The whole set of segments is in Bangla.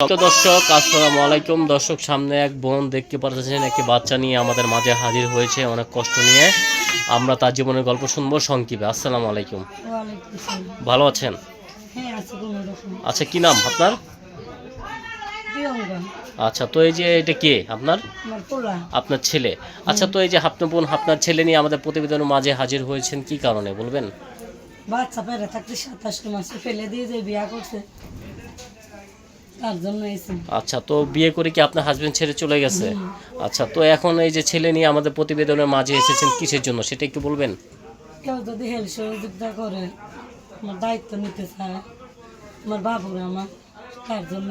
তো দর্শক আসসালামু আলাইকুম। দর্শক সামনে এক বোন দেখতে পাচ্ছেন একটি বাচ্চা নিয়ে আমাদের মাঝে হাজির হয়েছে অনেক কষ্ট নিয়ে। আমরা তার জীবনের গল্প শুনব সংক্ষেপে। আসসালামু আলাইকুম। ভালো আছেন? হ্যাঁ আচ্ছা কি নাম আপনার? আচ্ছা তো এই যে এটা কে আপনার? আপনার ছেলে। আচ্ছা তো এই যে আপনার বোন আপনার ছেলে নিয়ে আমাদের প্রতিবেদনের মাঝে হাজির হয়েছেন কি কারণে বলবেন? বাচ্চা পেরে থাকতে সাতাশটা মাসে ফেলে দিয়ে যে বিয়া করছে। আচ্ছা তো বিয়ে করে কি আপনার হাজবেন্ড ছেড়ে চলে গেছে? আচ্ছা তো এখন এই যে ছেলে নিয়ে আমাদের প্রতিবেদনের মাঝে এসেছেন কিসের জন্য? সেটা একটু বলবেন। কেউ যদি হেল্প সহযোগিতা করে আমার দায়িত্ব নিতে চায় আমার বাবুরা আমার তার জন্য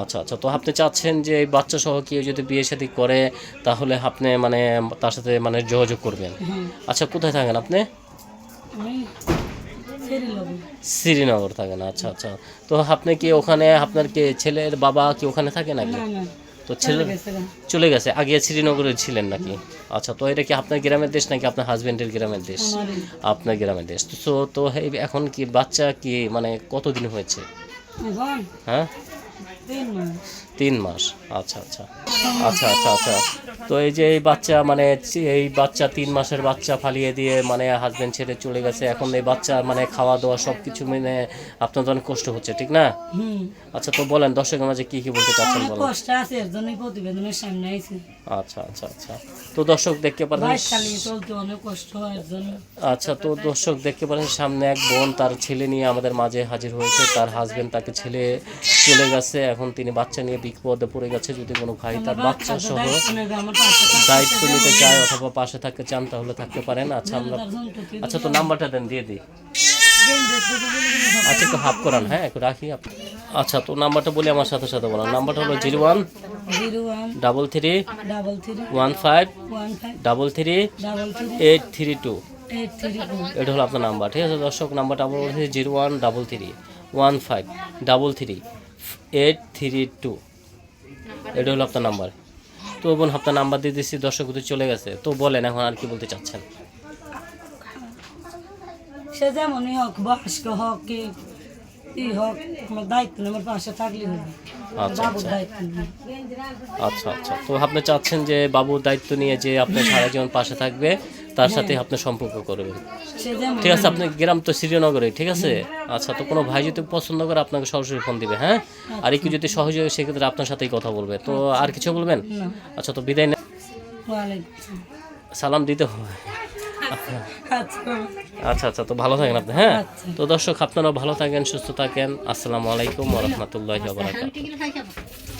আচ্ছা আচ্ছা তো আপনি চাচ্ছেন যে এই বাচ্চা সহ কেউ যদি বিয়ে শাদী করে তাহলে আপনি মানে তার সাথে মানে যোগাযোগ করবেন। হ্যাঁ। আচ্ছা কোথায় থাকেন আপনি? শ্রীনগর থাকেন আচ্ছা আচ্ছা। তো আপনি কি ওখানে আপনার কি ছেলের বাবা কি ওখানে থাকে নাকি? তো ছেলে চলে গেছে আগে শ্রীনগরে ছিলেন নাকি? আচ্ছা তো এটা কি আপনার গ্রামের দেশ নাকি আপনার হাজবেন্ডের গ্রামের দেশ? আপনার গ্রামের দেশ। তো তো এখন কি বাচ্চা কি মানে কতদিন হয়েছে? হ্যাঁ? তিন মাস। আচ্ছা আচ্ছা। আচ্ছা আচ্ছা আচ্ছা। তো এই যে এই বাচ্চা মানে এই বাচ্চা তিন মাসের বাচ্চা ফালিয়ে দিয়ে মানে হাজবেন্ড ছেড়ে চলে গেছে এখন এই বাচ্চা মানে খাওয়া দাওয়া সব কিছু মানে আপনার অনেক কষ্ট হচ্ছে ঠিক না? আচ্ছা তো বলেন দর্শকের মাঝে কি কি বলতে চাচ্ছেন বলেন? কষ্ট আছে এর জন্যই প্রতিবেদনের সামনে আইছে। আচ্ছা আচ্ছা আচ্ছা। তো দর্শক দেখতে পারেন বাইক চালিয়ে চলতে অনেক কষ্ট হয় এর জন্য। আচ্ছা তো দর্শক দেখতে পারেন সামনে এক বোন তার ছেলে নিয়ে আমাদের মাঝে হাজির হয়েছে তার হাজবেন্ড তাকে ছেলে চলে গেছে। এখন তিনি বাচ্চা নিয়ে বিপদে পড়ে গেছে যদি কোনো ভাই তার বাচ্চা সহ দায়িত্ব নিতে চায় অথবা পাশে থাকতে চান তাহলে থাকতে পারেন। আচ্ছা আমরা আচ্ছা তো নাম্বারটা দেন দিয়ে দিই। আচ্ছা একটু হাফ করান হ্যাঁ একটু রাখি আচ্ছা তো নাম্বারটা বলি আমার সাথে সাথে বলান নাম্বারটা হলো zero one double three one five double three eight three two. এটা হলো আপনার নাম্বার ঠিক আছে? দর্শক নাম্বারটা আমার বলছি zero one double three one five double three. Eight three two এটা হলো আপনার নাম্বার। তো বোন আপনার নাম্বার দিয়ে দিচ্ছি দর্শক তো চলে গেছে। তো বলেন এখন আর কি বলতে চাচ্ছেন? সে যেমনই হোক বয়স্ক হোক কি ই হোক আমার দায়িত্ব আমার পাশে থাকলে হবে। আচ্ছা, আচ্ছা। আচ্ছা আচ্ছা। তো আপনি চাচ্ছেন যে বাবুর দায়িত্ব নিয়ে যে আপনি সারা জীবন পাশে থাকবে তার সাথে আপনি সম্পর্ক করবেন। ঠিক আছে আপনি গ্রাম তো শ্রীনগরে ঠিক আছে? আচ্ছা তো কোনো ভাই যদি পছন্দ করে আপনাকে সরাসরি ফোন দিবে হ্যাঁ? আর একটু যদি সহজ হয় সেক্ষেত্রে আপনার সাথেই কথা বলবে। তো আর কিছু বলবেন? আচ্ছা তো বিদায় সালাম দিতে হবে। আচ্ছা। আচ্ছা আচ্ছা তো ভালো থাকেন আপনি হ্যাঁ? আচ্ছা। তো দর্শক আপনারা ভালো থাকেন সুস্থ থাকেন। আসসালামু আলাইকুম রহমতুল্লাহ বারাকাতুহু।